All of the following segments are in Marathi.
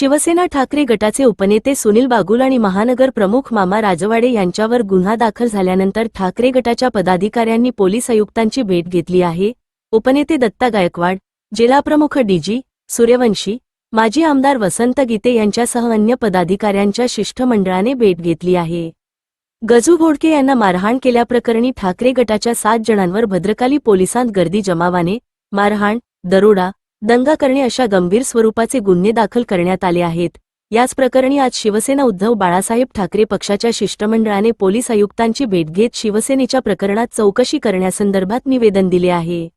शिवसेना ठाकरे गटाचे उपनेते सुनील बागुल आणि महानगर प्रमुख मामा राजवाडे यांच्यावर गुन्हा दाखल झाल्यानंतर ठाकरे गटाच्या पदाधिकाऱ्यांनी पोलीस आयुक्तांची भेट घेतली आहे. उपनेते दत्ता गायकवाड जिल्हाप्रमुख डीजी सूर्यवंशी माजी आमदार वसंत गीते यांच्यासह अन्य पदाधिकाऱ्यांच्या शिष्टमंडळाने भेट घेतली आहे. गजू घोडके यांना मारहाण केल्याप्रकरणी ठाकरे गटाच्या सात जणांवर भद्रकाली पोलिसांत गर्दी जमावाने मारहाण दरोडा दंगा करणे अशा गंभीर स्वरूपाचे गुन्हे दाखल करण्यात आले आहेत. याच प्रकरणी आज शिवसेना उद्धव बाळासाहेब ठाकरे पक्षाच्या शिष्टमंडळाने पोलीस आयुक्तांची भेट घेत शिवसेनेच्या प्रकरणात चौकशी करण्यासंदर्भात निवेदन दिले आहे.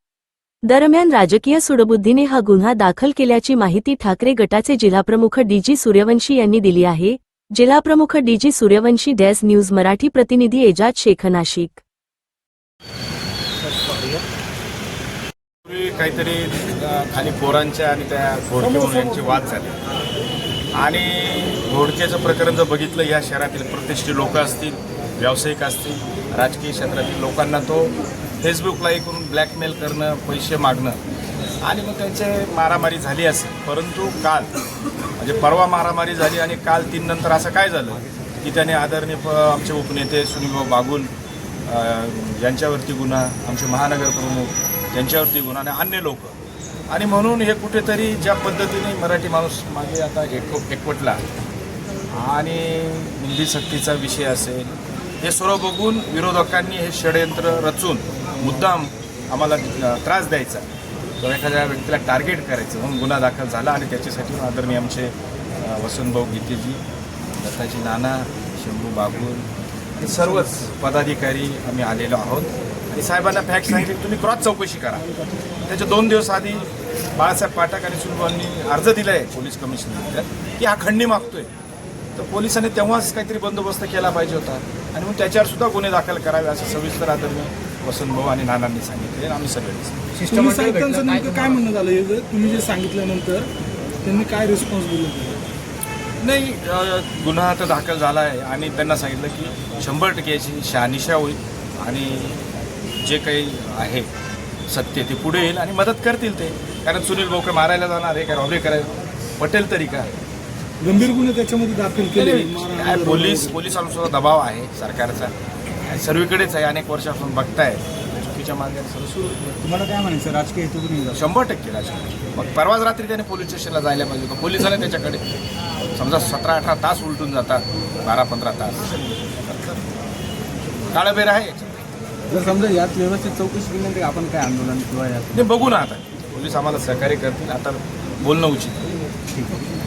दरम्यान राजकीय सुडबुद्धीने हा गुन्हा दाखल केल्याची माहिती ठाकरे गटाचे जिल्हाप्रमुख डीजी सूर्यवंशी यांनी दिली आहे. जिल्हाप्रमुख डीजी सूर्यवंशी डॅस न्यूज मराठी प्रतिनिधी एजाज शेख नाशिक. पूर्वी काहीतरी खाली पोरांच्या आणि त्या घोडके म्हणून यांची वाद झाली. आणि घोडकेचं प्रकरण जर बघितलं या शहरातील प्रतिष्ठित लोक असतील व्यावसायिक असतील राजकीय क्षेत्रातील लोकांना तो फेसबुकला हे करून ब्लॅकमेल करणं पैसे मागणं आणि मग त्यांचे मारामारी झाली असेल. परंतु काल म्हणजे परवा मारामारी झाली आणि काल तीन नंतर असं काय झालं की त्याने आदरणीय प- आमचे उपनेते सुनीलभाऊ बागुल यांच्यावरती गुन्हा आमचे महानगर प्रमुख यांच्यावरती गुन्हा आणि अन्य लोक. आणि म्हणून हे कुठेतरी ज्या पद्धतीने मराठी माणूस मागे आता एक एकवटला. आणि हिंदी सक्तीचा विषय असेल हे सर्व बघून विरोधकांनी हे षडयंत्र रचून मुद्दाम आम्हाला त्रास द्यायचा. किंवा एखाद्या व्यक्तीला टार्गेट करायचं म्हणून गुन्हा दाखल झाला आणि त्याच्यासाठी आदरणीय आमचे वसंतभाऊ गीतेजी दत्ताजी नाना शंभू बागुल हे सर्वच पदाधिकारी आम्ही आलेलो आहोत. आणि साहेबांना फॅक्ट सांगितले तुम्ही क्रॉस चौकशी करा. त्याच्या दोन दिवस आधी बाळासाहेब पाठक आणि सुलभांनी अर्ज दिला आहे पोलीस कमिशनर की हा खंडणी मागतोय. तर पोलिसांनी तेव्हाच काहीतरी बंदोबस्त केला पाहिजे होता. आणि मग त्याच्यावर सुद्धा गुन्हे दाखल करावे असं सविस्तर आदरणीय वसंतभाऊ आणि नानांनी सांगितले. आम्ही सगळे पोलीस काय म्हणणं झालं? हे तुम्ही जे सांगितल्यानंतर त्यांनी काय रिस्पॉन्स दिला? नाही गुन्हा आता दाखल झाला आहे आणि त्यांना सांगितलं की शंभर टक्के याची शहानिशा होईल आणि जे काही आहे सत्य ते पुढे येईल आणि मदत करतील ते. कारण सुनील काय मारायला जाणार आहे काय रॉबरी करायला पटेल तरी का? गंभीर गुन्हे त्याच्यामध्ये दाखल केले. काय पोलीस सुद्धा दबाव आहे सरकारचा. सर्वीकडेच आहे अनेक वर्षापासून बघताय. चुकीच्या मार्गाने सुरू. तुम्हाला काय म्हणायचं? राजकीय हेतू शंभर टक्के राजकीय. मग परवाच रात्री त्याने पोलीस स्टेशनला जायला पाहिजे होतं. पोलिसांनी त्याच्याकडे समजा सतरा अठरा तास उलटून जातात बारा पंधरा तास काळबेर आहे. जर समजा यात व्यवस्थित चौकशी केली तर आपण काय आंदोलन किंवा यात नाही बघू ना आता पोलीस आम्हाला सहकार्य करतील आता बोलणं उचित. ठीक आहे